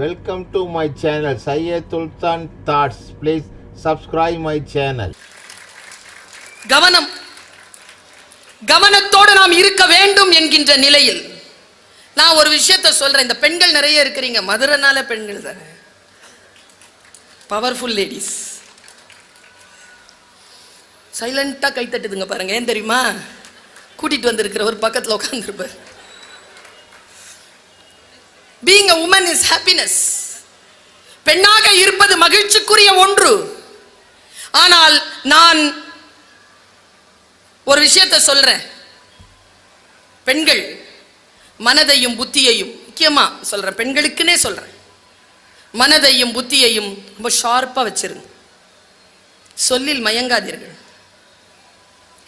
Welcome to my channel Syed Sultan thoughts please subscribe my channel கவனம். கவனத்தோடு நாம் இருக்க வேண்டும் என்கின்ற நிலையில் நான் ஒரு விஷயத்த சொல்றேன். இந்த பெண்கள் நிறைய இருக்கிறீங்க. மதுரைனால பெண்கள் தானே? பவர்ஃபுல் லேடிஸ் சைலண்டாக கைத்தட்டுதுங்க பாருங்க. ஏன் தெரியுமா? கூட்டிட்டு வந்திருக்கிற ஒரு பக்கத்தில் உட்காந்துருப்பார் being a woman is happiness பெண்ணாக இருப்பது மகிழ்ச்சிக்குரிய ஒன்று. ஆனால் நான் ஒரு விஷயத்த சொல்றேன். பெண்கள் மனதையும் புத்தியையும் முக்கியமா சொல்றேன் பெண்களுக்குன்னே சொல்றேன். மனதையும் புத்தியையும் ரொம்ப ஷார்ப்பா வச்சிருங்க. சொல்லில் மயங்காதீர்கள்.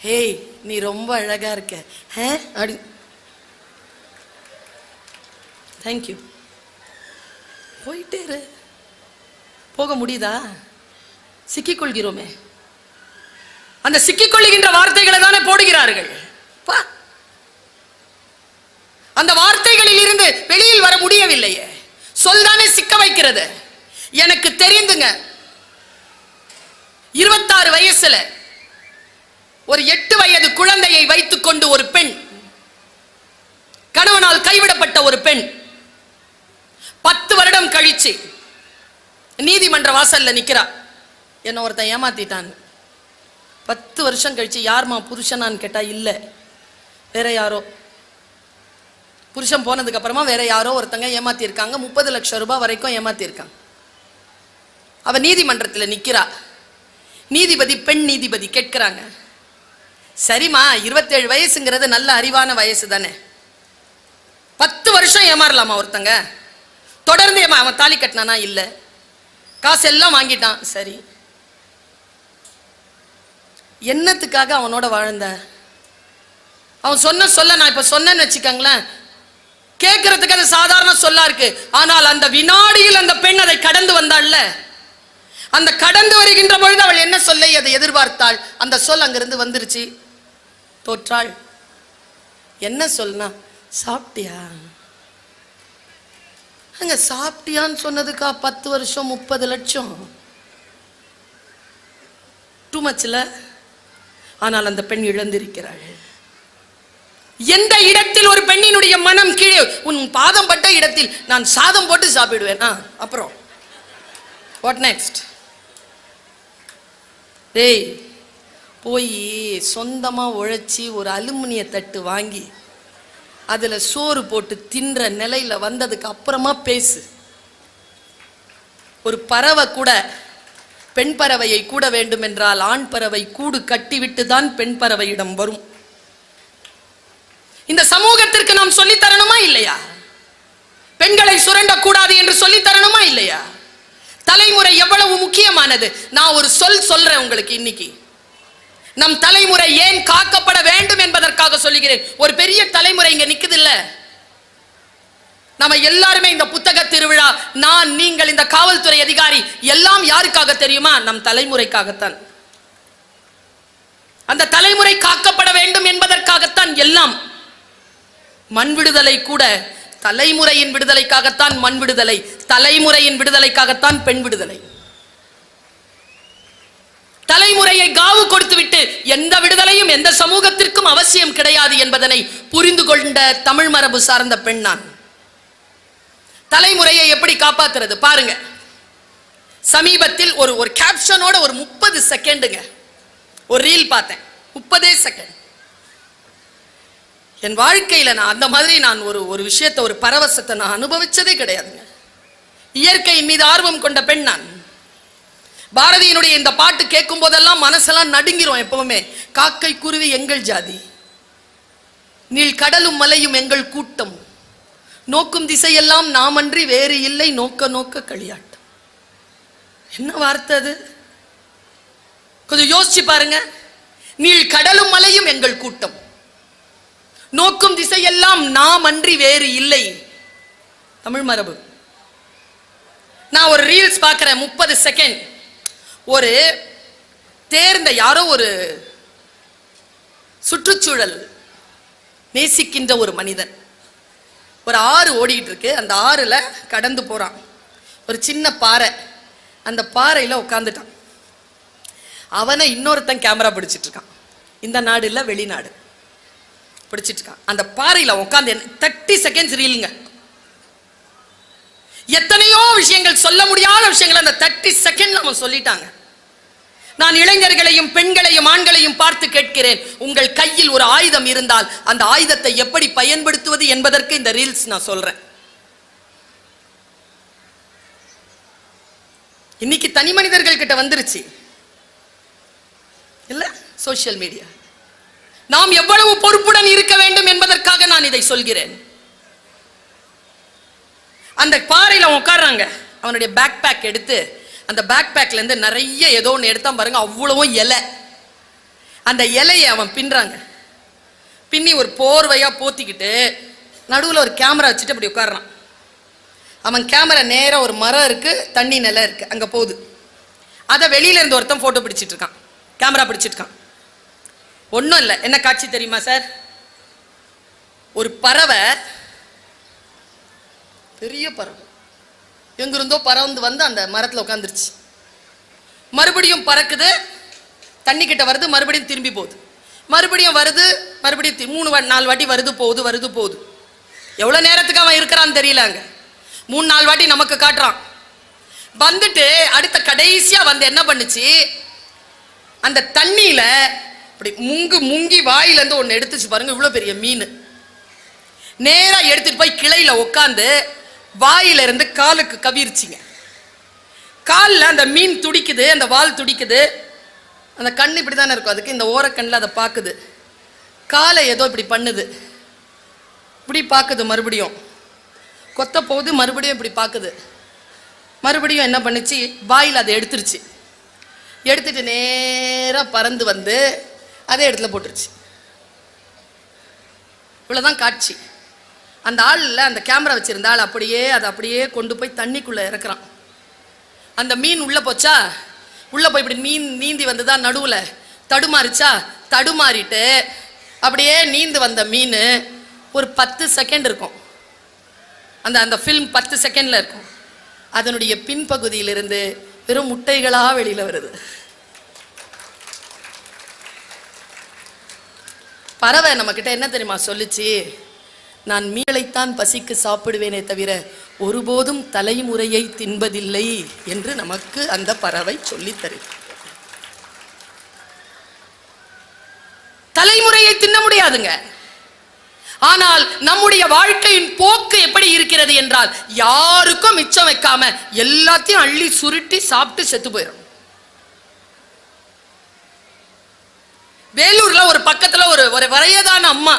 ஹேய் நீ ரொம்ப அழகா இருக்க. ஹே அப்படி தேங்க்யூ போயிட்டே இரு. போக முடியுதா? சிக்கிக்கொள்கிறோமே. அந்த சிக்கிக்கொள்ளுகின்ற வார்த்தைகளை தானே போடுகிறார்கள். பா அந்த வார்த்தைகளில் இருந்து வெளியில் வர முடியவில்லையே. சொல் தானே சிக்க வைக்கிறது. எனக்கு தெரிந்துங்க. இருபத்தாறு வயசுல ஒரு எட்டு வயது குழந்தையை வைத்துக்கொண்டு ஒரு பெண் கணவனால் கைவிடப்பட்ட ஒரு பெண் பத்து வருடம் கழிச்சு நீதிமன்ற வாசல்ல நிக்கிறா. என்ன ஒருத்தன் ஏமாத்திட்டான். பத்து வருஷம் கழிச்சு யார்மா புருஷனான்னு கேட்டா இல்ல. வேற யாரோ. புருஷன் போனதுக்கு அப்புறமா வேற யாரோ ஒருத்தங்க ஏமாத்தி இருக்காங்க முப்பது லட்சம் ரூபாய் வரைக்கும் ஏமாத்தி இருக்காங்க அவ நீதிமன்றத்தில் நிக்கிறா. நீதிபதி பெண் நீதிபதி கேட்கிறாங்க. சரிம்மா இருபத்தேழு வயசுங்கிறது நல்ல அறிவான வயசு தானே பத்து வருஷம் ஏமாறலாமா ஒருத்தங்க? தொடர்ந்து ஏமா அவன் தாலி கட்டினானா? இல்லை. காசு எல்லாம் வாங்கிட்டான். சரி. என்னத்துக்காக அவனோட வாழ்ந்த? அவன் சொன்ன சொல்ல நான் இப்ப சொன்னேன்னு வச்சுக்கோங்களேன். கேட்கறதுக்கு அது சாதாரண சொல்லா இருக்கு. ஆனால் அந்த வினாடியில் அந்த பெண் அதை கடந்து வந்தாள்ல. அந்த கடந்து வருகின்ற பொழுது அவள் என்ன சொல்லை? அதை எதிர்பார்த்தாள். அந்த சொல் அங்கிருந்து வந்துருச்சு. தோற்றாள். என்ன சொல்னா? சாப்பிட்டியா? அங்க சாப்பிட்டியான்னு சொன்னதுக்கா பத்து வருஷம் முப்பது லட்சம். டூ மச்ல ஆனால் அந்த பெண் இழந்திருக்கிறாள் எந்த இடத்தில் ஒரு பெண்ணினுடைய மனம் கீழே உன் பாதம் பட்ட இடத்தில் நான் சாதம் போட்டு சாப்பிடுவேன். ஆ அப்புறம். வாட் நெக்ஸ்ட் டேய் போய் சொந்தமாக உழைச்சி ஒரு அலுமினிய தட்டு வாங்கி அதில் சோறு போட்டு தின்ற நிலையில வந்ததுக்கு அப்புறமா பேசு. ஒரு பறவை கூட பெண் பறவையை கூட வேண்டும் என்றால் ஆண் பறவை கூடு கட்டிவிட்டு தான் பெண் பறவையிடம் வரும். இந்த சமூகத்திற்கு நாம் சொல்லித் தரணுமா இல்லையா? பெண்களை சுரண்டக்கூடாது என்று சொல்லித் தரணுமா இல்லையா? தலைமுறை எவ்வளவு முக்கியமானது? நான் ஒரு சொல் சொல்றேன் உங்களுக்கு இன்னைக்கு. நம் தலைமுறை ஏன் காக்கப்பட வேண்டும் என்பதற்காக சொல்லுகிறேன். ஒரு பெரிய தலைமுறை இங்க நிக்குது இல்ல நம்ம எல்லாருமே இந்த புத்தக திருவிழா நான் நீங்கள் இந்த காவல்துறை அதிகாரி எல்லாம் யாருக்காக தெரியுமா? நம் தலைமுறைக்காகத்தான். அந்த தலைமுறை காக்கப்பட வேண்டும் என்பதற்காகத்தான் எல்லாம். மண் விடுதலை கூட தலைமுறையின் விடுதலைக்காகத்தான் மண் விடுதலை தலைமுறையின் விடுதலைக்காகத்தான் பெண் விடுதலை. தலைமுறையை காவு கொடுத்துவிட்டு எந்த விடுதலையும் எந்த சமூகத்திற்கும் அவசியம் கிடையாது என்பதனை புரிந்து கொண்ட தமிழ் மரபு சார்ந்த பெண் நான். தலைமுறையை எப்படி காப்பாத்துறது? பாருங்க. சமீபத்தில் ஒரு ஒரு கேப்ஷனோட ஒரு முப்பது செகண்டுங்க ஒரு ரீல் பார்த்தேன். முப்பதே செகண்ட் என் வாழ்க்கையில நான் அந்த மாதிரி நான் ஒரு ஒரு விஷயத்தை ஒரு பரவசத்தை நான் அனுபவிச்சதே கிடையாதுங்க. இயற்கையின் மீது ஆர்வம் கொண்ட பெண் நான். பாரதியினுடைய இந்த பாட்டு கேட்கும் போதெல்லாம் மனசெல்லாம் நடுங்கிரும் எப்பவுமே. காக்கை குருவி எங்கள் ஜாதி. நீள் கடலும் மலையும் எங்கள் கூட்டம். நோக்கும் திசையெல்லாம் நாமன்றி வேறு இல்லை நோக்க நோக்க களியாட்டம். என்ன வார்த்தை அது? கொஞ்சம் யோசிச்சு பாருங்க. நீள் கடலும் மலையும் எங்கள் கூட்டம். நோக்கும் திசையெல்லாம் நாம் அன்றி வேறு இல்லை. தமிழ் மரபு. நான் ஒரு ரீல்ஸ் பார்க்கிறேன் முப்பது செகண்ட் ஒரு தேர்ந்த யாரோ ஒரு சுற்றுச்சூழல் நேசிக்கின்ற ஒரு மனிதன். ஒரு ஆறு ஓடிட்டு இருக்கு. அந்த ஆறுல கடந்து போறான். ஒரு சின்ன பாறை. அந்த பாறையில் உட்காந்துட்டான் அவனை இன்னொருத்தன் கேமரா பிடிச்சிட்டு இருக்கான். இந்த நாடு இல்லை வெளிநாடு. பிடிச்சிட்டு இருக்கான். அந்த பாறையில் உட்காந்து தேர்ட்டி செகண்ட்ஸ் ரீலுங்க எத்தனையோ விஷயங்கள் சொல்ல முடியாத விஷயங்கள் அந்த தேர்ட்டி செகண்ட் சொல்லிட்டாங்க. நான் இளைஞர்களையும் பெண்களையும் ஆண்களையும் பார்த்து கேட்கிறேன். உங்கள் கையில் ஒரு ஆயுதம் இருந்தால் அந்த ஆயுதத்தை எப்படி பயன்படுத்துவது என்பதற்கு இந்த ரீல்ஸ் நான் சொல்றேன். இன்னைக்கு தனி மனிதர்கள் கிட்ட வந்துருச்சு. இல்ல? சோசியல் மீடியா நாம் எவ்வளவு பொறுப்புடன் இருக்க வேண்டும் என்பதற்காக நான் இதை சொல்கிறேன். அந்த பாறையில் உட்கார்றாங்க அவனுடைய பேக் பேக் எடுத்து அந்த பேக் பேக்ல இருந்து நிறைய ஏதோ ஒன்று எடுத்தான் பாருங்க அவ்வளவும் இலை. அந்த இலையை அவன் பின்றாங்க பின்னி ஒரு போர்வையா போத்திக்கிட்டு நடுவில் ஒரு கேமரா வச்சுட்டு அப்படி உட்கார்றான். அவன் கேமரா நேராக ஒரு மரம் இருக்கு தண்ணி நிலம் இருக்கு அங்க போகுது. அதை வெளியில இருந்து ஒருத்தன் போட்டோ பிடிச்சிட்டு இருக்கான். கேமரா பிடிச்சிட்டுருக்கான் ஒன்றும் இல்லை. என்ன காட்சி தெரியுமா சார் ஒரு பறவை. பெரிய பறவை. எங்கிருந்தோ பறந்து வந்து அந்த மரத்தில் உட்காந்துருச்சு மறுபடியும் பறக்குது தண்ணி கிட்ட வருது மறுபடியும் திரும்பி போகுது. மறுபடியும் வருது மறுபடியும் தி- மூணு வா- நாலு வாட்டி வருது போகுது வருது போகுது. எவ்வளோ நேரத்துக்கு அவன் இருக்கிறான்னு தெரியலங்க மூணு நாலு வாட்டி நமக்கு காட்டுறான். வந்துட்டு அடுத்த கடைசியாக வந்து என்ன பண்ணுச்சு? அந்த தண்ணியில் இப்படி முங்கு முங்கி வாயிலேருந்து ஒன்று எடுத்துச்சு பாருங்க இவ்வளோ பெரிய மீன். நேராக எடுத்துட்டு போய் கிளையில் உட்காந்து வாயிலிருந்து காலுக்கு கவிர்ச்சிங்க. காலில் அந்த மீன் துடிக்குது அந்த வால் துடிக்குது. அந்த கண் இப்படி தானே இருக்கும். அதுக்கு இந்த ஓரக்கண்ணில் அதை பார்க்குது காலை ஏதோ இப்படி பண்ணுது. இப்படி பார்க்குது மறுபடியும். கொத்த போகுது மறுபடியும் இப்படி பார்க்குது மறுபடியும் என்ன பண்ணுச்சு? வாயில் அதை எடுத்துருச்சு. எடுத்துட்டு நேராக பறந்து வந்து அதே இடத்துல போட்டுருச்சு. இவ்வளோதான் காட்சி. அந்த ஆளில் அந்த கேமரா வச்சுருந்த ஆள் அப்படியே அதை அப்படியே கொண்டு போய் தண்ணிக்குள்ளே இறக்குறான். அந்த மீன் உள்ளே போச்சா? உள்ளே போய் இப்படி மீன் நீந்தி வந்ததா நடுவில்? தடுமாறிச்சா? தடுமாறிட்டு அப்படியே நீந்து வந்த மீன் ஒரு பத்து செகண்ட் இருக்கும். அந்த அந்த ஃபில்ம் பத்து செகண்டில் இருக்கும். அதனுடைய பின்பகுதியிலிருந்து வெறும் முட்டைகளாக வெளியில் வருது. பறவை நம்மக்கிட்ட என்ன தெரியுமா சொல்லுச்சு? நான் மீளைத்தான் பசிக்கு சாப்பிடுவேனே தவிர ஒருபோதும் தலைமுறையை தின்பதில்லை என்று நமக்கு அந்த பறவை சொல்லித்தரு தலைமுறையை தின்ன முடியாதுங்க. ஆனால் நம்முடைய வாழ்க்கையின் போக்கு எப்படி இருக்கிறது என்றால் யாருக்கும் மிச்சம் வைக்காம எல்லாத்தையும் அள்ளி சுருட்டி சாப்பிட்டு செத்து போயிடும் வேலூர்ல ஒரு பக்கத்துல ஒரு ஒரு வரையதான அம்மா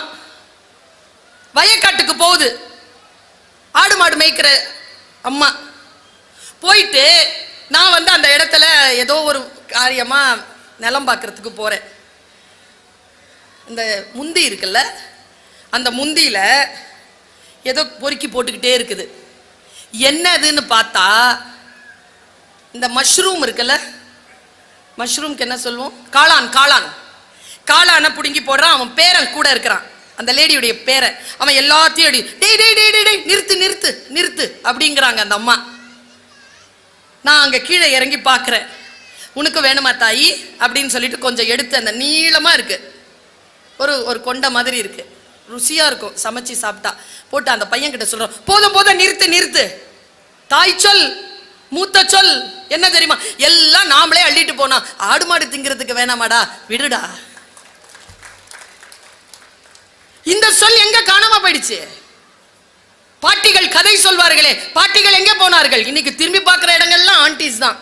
வயக்காட்டுக்கு போகுது. ஆடு மாடு மேய்க்கிற அம்மா. போயிட்டு நான் வந்து அந்த இடத்துல ஏதோ ஒரு காரியமா நிலம் பார்க்கறதுக்கு போறேன். இந்த முந்தி இருக்குல்ல அந்த முந்தியில ஏதோ பொறுக்கி போட்டுக்கிட்டே இருக்குது. என்னதுன்னு பார்த்தா இந்த மஷ்ரூம் இருக்குல்ல மஷ்ரூம்க்கு என்ன சொல்லுவோம்? காளான் காளான். காளானை பிடுங்கி போடுறான் அவன் பேரன் கூட இருக்கிறான். அந்த லேடியுடைய பேரை. அவன் எல்லாத்தையும் அடி டேய் டேய் டேய் டேய், டேய் நிறுத்து நிறுத்து நிறுத்து அப்படிங்கிறாங்க அந்த அம்மா. நான் அங்கே கீழே இறங்கி பார்க்குறேன். உனக்கு வேணுமா தாயி? அப்படின்னு சொல்லிட்டு கொஞ்சம் எடுத்து அந்த நீளமாக இருக்குது ஒரு ஒரு கொண்டை மாதிரி இருக்குது ருசியாக இருக்கும் சமைச்சு சாப்பிட்டா. போட்டு அந்த பையன்கிட்ட சொல்கிறோம் போதும் போதும் நிறுத்து நிறுத்து. தாய் சொல் மூத்த சொல் என்ன தெரியுமா? எல்லாம் நாமளே அள்ளிட்டு போனா ஆடு மாடு திங்கிறதுக்கு வேணாமாடா விடுடா. இந்த சொல் எங்க காணாம போயிடுச்சு? பாட்டிகள் கதை சொல்வார்களே பாட்டிகள் எங்க போனார்கள்? இன்னைக்கு திரும்பி பார்க்குற இடங்கள்லாம் ஆண்டிஸ் தான்.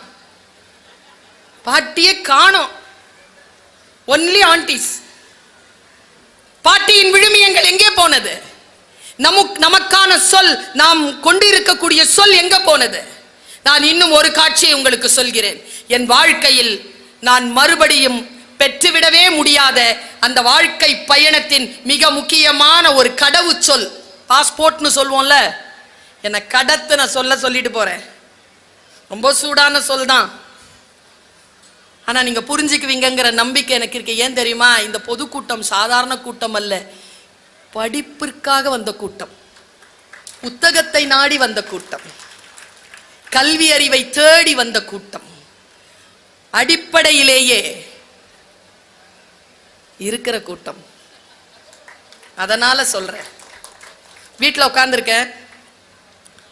பாட்டியே காணோம். ஒன்லி ஆண்டிஸ் பாட்டியின் விழுமியங்கள் எங்கே போனது? நமக்கு நமக்கான சொல் நாம் கொண்டிருக்கக்கூடிய சொல் எங்க போனது? நான் இன்னும் ஒரு காட்சியை உங்களுக்கு சொல்கிறேன். என் வாழ்க்கையில் நான் மறுபடியும் பெற்றுவிடவே முடியாத அந்த வாழ்க்கை பயணத்தின் மிக முக்கியமான ஒரு கடவு சொல். பாஸ்போர்ட்னு சொல்லுவோம்ல என்னை கடத்துன சொல்ல சொல்லிட்டு போறேன். ரொம்ப சூடான சொல் தான். ஆனா நீங்க புரிஞ்சுக்குவீங்கங்கிற நம்பிக்கை எனக்கு இருக்கு. ஏன் தெரியுமா? இந்த பொதுக்கூட்டம் சாதாரண கூட்டம் அல்ல. படிப்பிற்காக வந்த கூட்டம். புத்தகத்தை நாடி வந்த கூட்டம். கல்வி அறிவை தேடி வந்த கூட்டம். அடிப்படையிலேயே இருக்கிற கூட்டம். அதனால சொல்றேன். வீட்டில் உட்காந்துருக்கேன்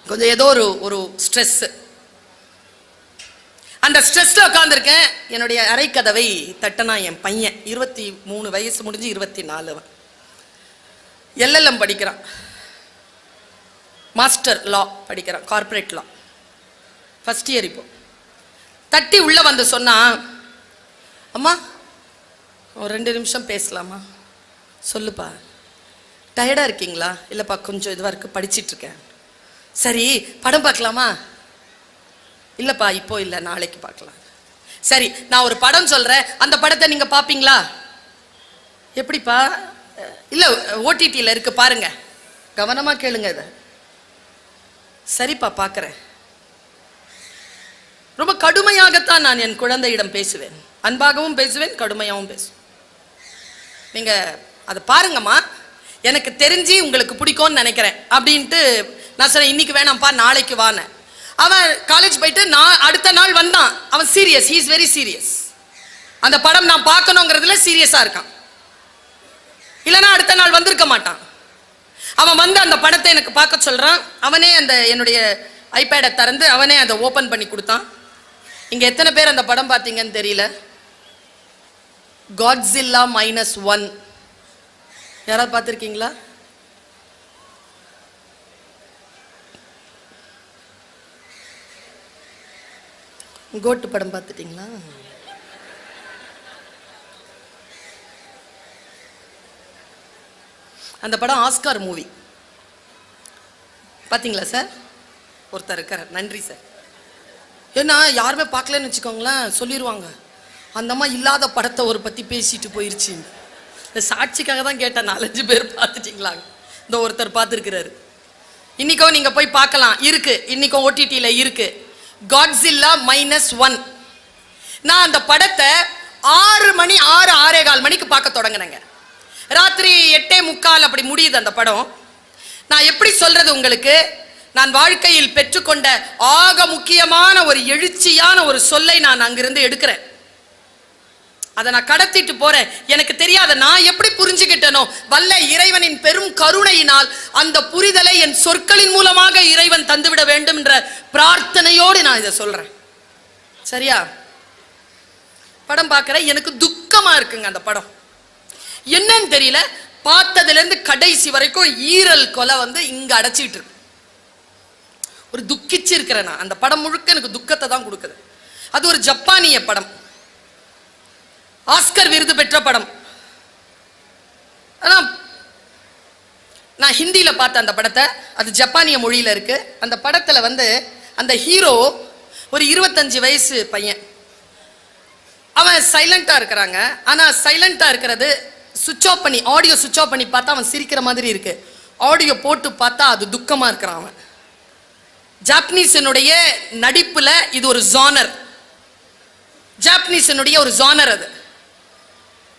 கொஞ்சம் ஏதோ ஒரு ஒரு ஸ்ட்ரெஸ் அந்த ஸ்ட்ரெஸ்ல உட்காந்துருக்கேன் என்னுடைய அரைக்கதவை தட்டனா என் பையன். இருபத்தி மூணு வயசு முடிஞ்சு இருபத்தி நாலு அவன். எல்எல்எம் படிக்கிறான். மாஸ்டர் லா படிக்கிறான் கார்ப்பரேட் லா ஃபர்ஸ்ட் இயர் இப்போ. தட்டி உள்ள வந்து சொன்னா அம்மா ஒரு ரெண்டு நிமிஷம் பேசலாமா? சொல்லுப்பா. டயர்டாக இருக்கீங்களா? இல்லைப்பா கொஞ்சம் இதுவாக இருக்குது படிச்சிட்டு இருக்கேன் சரி படம் பார்க்கலாமா? இல்லைப்பா இப்போ இல்லை நாளைக்கு பார்க்கலாம். சரி நான் ஒரு படம் சொல்கிறேன் அந்த படத்தை நீங்கள் பார்ப்பீங்களா எப்படிப்பா? இல்லை ஓடிடியில் இருக்குது பாருங்கள் கவனமாக கேளுங்க இதை. சரிப்பா பார்க்குறேன் ரொம்ப கடுமையாகத்தான் நான் என் குழந்தையிடம் பேசுவேன். அன்பாகவும் பேசுவேன் கடுமையாகவும் பேசுவேன். நீங்க அதை பாருங்கம்மா. எனக்கு தெரிஞ்சு உங்களுக்கு பிடிக்கும்னு நினைக்கிறேன். அப்படின்ட்டு நான் சொன்னேன் இன்னைக்கு வேணாம்ப்பா நாளைக்கு வான அவன் காலேஜ் போயிட்டு நான் அடுத்த நாள் வந்தான். அவன் serious he is very serious அந்த படம் நான் பார்க்கணுங்கிறதுல சீரியஸாக இருக்கான். இல்லைன்னா அடுத்த நாள் வந்திருக்க மாட்டான். அவன் வந்து அந்த படத்தை எனக்கு பார்க்க சொல்கிறான் அவனே அந்த என்னுடைய ஐபேடை திறந்து அவனே அதை ஓப்பன் பண்ணி கொடுத்தான். இங்கே எத்தனை பேர் அந்த படம் பார்த்தீங்கன்னு தெரியல. காட்ஸில்லா மைனஸ் ஒன் யாராவது பார்த்துருக்கீங்களா? கோட்டு படம் பார்த்துட்டிங்களா? அந்த படம் ஆஸ்கார் மூவி பார்த்தீங்களா சார் ஒருத்தர் இருக்கார். நன்றி சார் ஏன்னா யாருமே பார்க்கலன்னு வச்சுக்கோங்களேன் சொல்லிடுவாங்க அந்தம்மா இல்லாத படத்தை ஒரு பற்றி பேசிட்டு போயிடுச்சு இந்த சாட்சிக்காக தான் கேட்டேன் நாலஞ்சு பேர் பார்த்துட்டிங்களா? இந்த ஒருத்தர் பார்த்துருக்கிறாரு. இன்றைக்கும் நீங்கள் போய் பார்க்கலாம். இருக்கு. இன்றைக்கும் ஓடிடியில் இருக்கு. காட்ஸில்லா மைனஸ் ஒன் நான் அந்த படத்தை ஆறு மணி ஆறு ஆறே கால் மணிக்கு பார்க்க தொடங்கினேங்க. ராத்திரி எட்டே முக்கால் அப்படி முடியுது அந்த படம். நான் எப்படி சொல்கிறது உங்களுக்கு? நான் வாழ்க்கையில் பெற்றுக்கொண்ட ஆக முக்கியமான ஒரு எழுச்சியான ஒரு சொல்லை நான் அங்கிருந்து எடுக்கிறேன். அதை நான் கடத்திட்டு போறேன். எனக்கு தெரியாத நான் எப்படி புரிஞ்சுக்கிட்டனோ வல்ல இறைவனின் பெரும் கருணையினால் அந்த புரிதலை என் சொற்களின் மூலமாக இறைவன் தந்துவிட வேண்டும் என்ற பிரார்த்தனையோடு நான் இதை சொல்றேன். சரியா? படம் பார்க்குறேன். எனக்கு துக்கமா இருக்குங்க அந்த படம். என்னன்னு தெரியல. பார்த்ததுல இருந்து கடைசி வரைக்கும் ஈரல் கொலை வந்து இங்க அடைச்சிட்டு இருக்கு. ஒரு துக்கிச்சு இருக்கிறேன் நான். அந்த படம் முழுக்க எனக்கு துக்கத்தை தான் கொடுக்குது. அது ஒரு ஜப்பானிய படம். ஆஸ்கர் விருது பெற்ற படம். ஆனால் நான் ஹிந்தியில் பார்த்தேன் அந்த படத்தை அது ஜப்பானிய மொழியில் இருக்கு. அந்த படத்தில் வந்து அந்த ஹீரோ ஒரு இருபத்தஞ்சு வயசு பையன். அவன் சைலண்ட்டாக இருக்கிறாங்க. ஆனால் சைலண்ட்டாக இருக்கிறது சுவிட்ச் ஆஃப் பண்ணி ஆடியோ சுவிட்ச் ஆஃப் பண்ணி பார்த்தா அவன் சிரிக்கிற மாதிரி இருக்கு. ஆடியோ போட்டு பார்த்தா அது துக்கமாக இருக்கிறான் அவன். ஜாப்பனீஸினுடைய நடிப்பில் இது ஒரு ஜானர் ஜாப்பனீஸினுடைய ஒரு ஜானர் அது.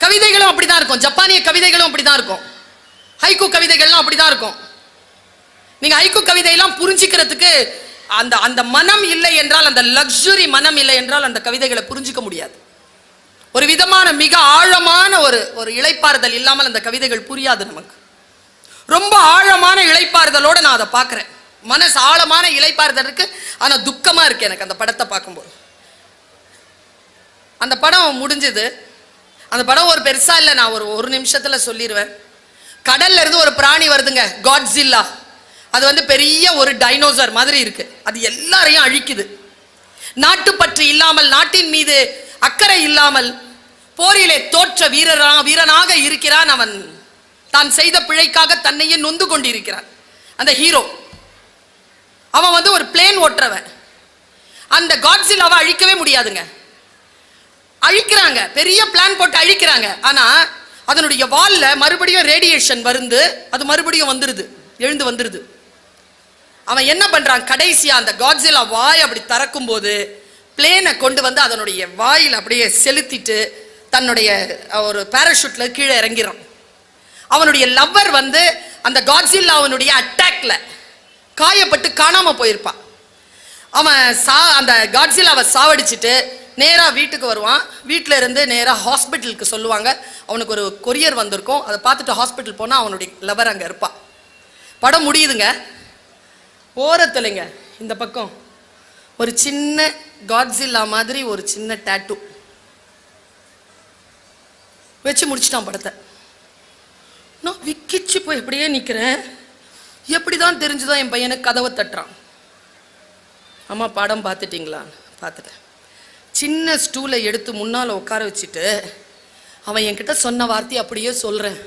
கவிதைகளும் அப்படிதான் இருக்கும். ஜப்பானிய கவிதைகளும் அப்படிதான் இருக்கும். ஹைக்கு கவிதைகள்லாம் அப்படிதான் இருக்கும். நீங்க ஹைக்கு கவிதையெல்லாம் புரிஞ்சுக்கிறதுக்கு அந்த அந்த மனம் இல்லை என்றால் அந்த லக்ஸுரி மனம் இல்லை என்றால் அந்த கவிதைகளை புரிஞ்சிக்க முடியாது. ஒரு விதமான மிக ஆழமான ஒரு ஒரு இழைப்பாறுதல் இல்லாமல் அந்த கவிதைகள் புரியாது நமக்கு. ரொம்ப ஆழமான இழைப்பாறுதலோடு நான் அதை பார்க்குறேன். மனசு ஆழமான இழைப்பாறுதல் இருக்கு. ஆனால் துக்கமாக இருக்கு எனக்கு அந்த படத்தை பார்க்கும்போது. அந்த படம் முடிஞ்சது. அந்த படம் ஒரு பெருசா இல்லை நான் ஒரு ஒரு நிமிஷத்துல சொல்லிடுவேன் கடல்ல இருந்து ஒரு பிராணி வருதுங்க காட்ஸில்லா அது வந்து பெரிய ஒரு டைனோசர் மாதிரி இருக்கு. அது எல்லாரையும் அழிக்குது. நாட்டுப்பற்று இல்லாமல் நாட்டின் மீது அக்கறை இல்லாமல் போரிலே தோற்ற வீரரா வீரனாக இருக்கிறான் அவன். தான் செய்த பிழைக்காக தன்னையே நொந்து கொண்டிருக்கிறான். அந்த ஹீரோ அவன் வந்து ஒரு பிளேன் ஓட்டுறவன். அந்த காட்ஸில் அவன் அழிக்கவே முடியாதுங்க. அழிக்கிறாங்க. பெரிய பிளான் போட்டு அழிக்கிறாங்க. ஆனா அதனுடைய வால்ல மறுபடியும் ரேடியேஷன் வந்து அது மறுபடியும் வந்துருது. எழுந்து வந்துருது. அவன் என்ன பண்றான்? கடைசியா அந்த காட்ஸிலா வாய் அப்படி திறக்கும் போது பிளேனை கொண்டு வந்து அதனுடைய வாயில் அப்படியே செலுத்திட்டு தன்னுடைய ஒரு பேராஷூட்ல கீழே இறங்கிறான். அவனுடைய லவ்வர் வந்து அந்த காட்ஸில்லாவனுடைய அட்டாக்ல காயப்பட்டு காணாம போயிருப்பான். அவன் சா அந்த காட்ஸிலாவை சாவடிச்சிட்டு நேராக வீட்டுக்கு வருவான். வீட்டில் இருந்து நேராக ஹாஸ்பிட்டலுக்கு சொல்லுவாங்க. அவனுக்கு ஒரு கொரியர் வந்திருக்கும். அதை பார்த்துட்டு ஹாஸ்பிட்டல் போனால் அவனுடைய லவர் அங்கே இருப்பான் படம் முடியுதுங்க. ஓரத்துலைங்க இந்த பக்கம். ஒரு சின்ன காட்ஸில்லா மாதிரி ஒரு சின்ன டேட்டூ வச்சு முடிச்சிட்டான் படத்தை. நான் விக்கிச்சு போய் இப்படியே நிற்கிறேன் எப்படி தான் தெரிஞ்சுதான் என் பையனுக்கு கதவை தட்டுறான். அம்மா படம் பார்த்துட்டிங்களா? பார்த்துட்டேன். சின்ன ஸ்டூலை எடுத்து முன்னால் உட்கார வச்சுட்டு அவன் என்கிட்ட சொன்ன வார்த்தையை அப்படியே சொல்கிறேன்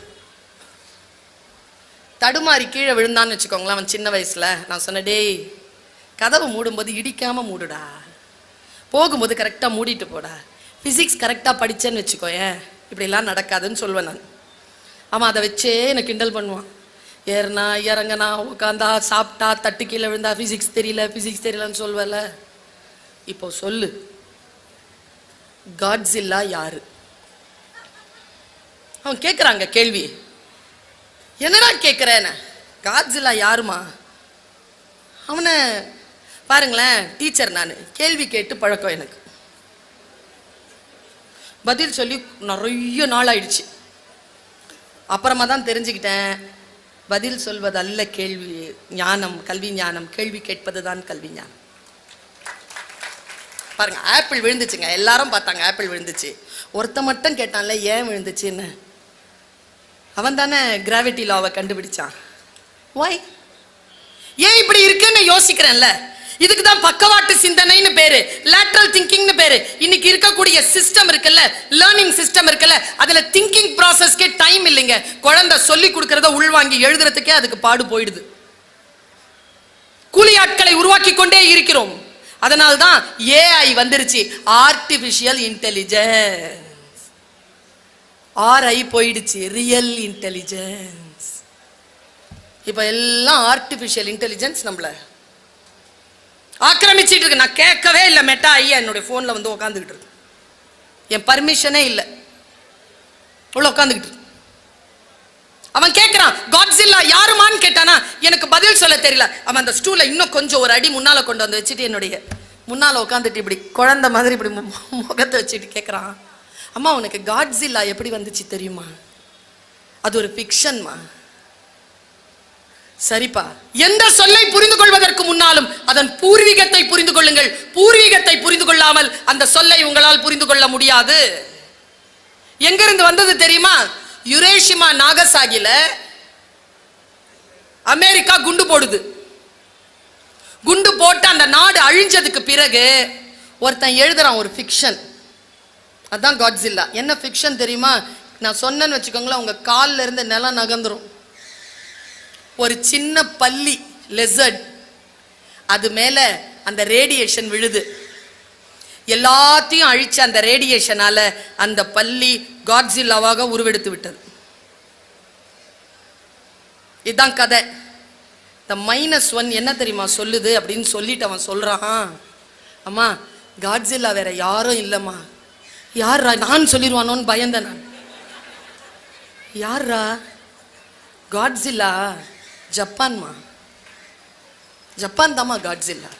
தடுமாறி கீழே விழுந்தான்னு வச்சுக்கோங்களேன் அவன் சின்ன வயசில். நான் சொன்னேன் டேய் கதவை மூடும்போது இடிக்காமல் மூடுடா. போகும்போது கரெக்டாக மூடிட்டு போடா. ஃபிசிக்ஸ் கரெக்டாக படித்தேன்னு வச்சுக்கோயேன். இப்படிலாம் நடக்காதுன்னு சொல்வேன் நான். அவன் அதை வச்சே என்னை கிண்டல் பண்ணுவான். ஏறினா இறங்கினா உட்காந்தா சாப்பிட்டா தட்டு கீழே விழுந்தா ஃபிசிக்ஸ் தெரியல ஃபிசிக்ஸ் தெரியலன்னு சொல்வல இப்போ சொல்லு. காட்ஸில்லா யாரு? அவன் கேட்குறாங்க கேள்வி. என்னடா கேட்குறேன்னு காட்ஸில்லா யாருமா? அவனை பாருங்களேன் டீச்சர் நான். கேள்வி கேட்டு பழக்கம் எனக்கு. பதில் சொல்லி நிறைய நாள் ஆயிடுச்சு. அப்புறமா தான் தெரிஞ்சுக்கிட்டேன். பதில் சொல்வது அல்ல கேள்வி ஞானம் கல்வி ஞானம். கேள்வி கேட்பது தான் கல்வி ஞானம். பாருங்க ஆப்பிள் விழுந்துச்சுங்க. எல்லாரும் பார்த்தாங்க ஆப்பிள் விழுந்துச்சு. ஒருத்த மட்டும் கேட்டான்ல ஏன் விழுந்துச்சுன்னு? அவன் தானே கிராவிட்டி லாவை கண்டுபிடிச்சான். வாய் ஏன் இப்படி இருக்குன்னு யோசிக்கிறேன்ல. இதுக்கு தான் பக்கவாட்டு சிந்தனைன்னு பேரு லேட்ரல் திங்கிங்னு பேரு. இன்னைக்கு இருக்கக்கூடிய சிஸ்டம் இருக்குல்ல லேர்னிங் சிஸ்டம் இருக்குல்ல அதுல திங்கிங் ப்ராசஸ்க்கே டைம் இல்லைங்க. குழந்தை சொல்லி கொடுக்கறத உள்வாங்கி எழுதுறதுக்கே அதுக்கு பாடு போயிடுது. கூலி ஆட்களை உருவாக்கி கொண்டே இருக்கிறோம். அதனால தான் ஏஐ வந்துருச்சு. ஆர்டிஃபிஷியல் இன்டெலிஜென்ஸ் ஆர்ஐ போயிடுச்சு. ரியல் இன்டெலிஜென்ஸ் இப்போ எல்லாம் ஆர்டிஃபிஷியல் இன்டெலிஜென்ஸ் நம்மளை ஆக்கிரமிச்சிட்டு இருக்கு. நான் கேட்கவே இல்லை மெட்டா ஐயா என்னுடைய ஃபோனில் வந்து உட்காந்துக்கிட்டு இருக்கு. என் பர்மிஷனே இல்லை. உள்ள உட்காந்துக்கிட்டு இருக்கு. அவன் கேட்குறான் காட்ஸில்லா யாருமான்னு கேட்டானா எனக்கு பதில் சொல்ல தெரியல. அவன் அந்த ஸ்டூலை இன்னும் கொஞ்சம் ஒரு அடி முன்னால் கொண்டு வந்து வச்சுட்டு என்னுடைய முன்னால் உட்காந்துட்டு இப்படி குழந்தை மாதிரி இப்படி மு- முகத்தை வச்சுட்டு கேட்குறான் அம்மா உனக்கு காட்ஸில்லா எப்படி வந்துச்சு தெரியுமா? அது ஒரு ஃபிக்ஷன்மா சரிப்பா. எந்த சொல்லை புரிந்து கொள்வதற்கு முன்னாலும் அதன் பூர்வீகத்தை புரிந்து கொள்ளுங்கள் பூர்வீகத்தை புரிந்து கொள்ளாமல் அந்த சொல்லை உங்களால் புரிந்து கொள்ள முடியாது. எங்கிருந்து வந்தது தெரியுமா? யுரேஷிமா நாகசாகில அமெரிக்கா குண்டு போடுது. குண்டு போட்டு அந்த நாடு அழிஞ்சதுக்கு பிறகு ஒருத்தன் எழுதுறான் ஒரு ஃபிக்ஷன் அதான் காட்ஸில்லா என்ன ஃபிக்ஷன் தெரியுமா? நான் சொன்னேன்னு வச்சுக்கோங்களேன் உங்க கால்ல இருந்து நிலம் நகர்ந்துரும். ஒரு சின்ன பள்ளி லெசர்ட் அது மேல அந்த ரேடியேஷன் விழுது. எல்லாத்தையும் அழிச்ச அந்த ரேடியேஷனால அந்த பள்ளி காட்ஸில்லாவாக உருவெடுத்து விட்டது. இதுதான் கதை. இந்த மைனஸ் ஒன் என்ன தெரியுமா சொல்லுது அப்படின்னு சொல்லிட்டு அவன் சொல்கிறான் அம்மா காட்ஸில்லா வேற யாரும் இல்லைம்மா. யார்ரா நான் சொல்லிடுவானோன்னு பயந்தேன் நான். யார்ரா காட்ஸில்லா ஜப்பான்மா ஜப்பான் தாம்மா காட்ஸில்லா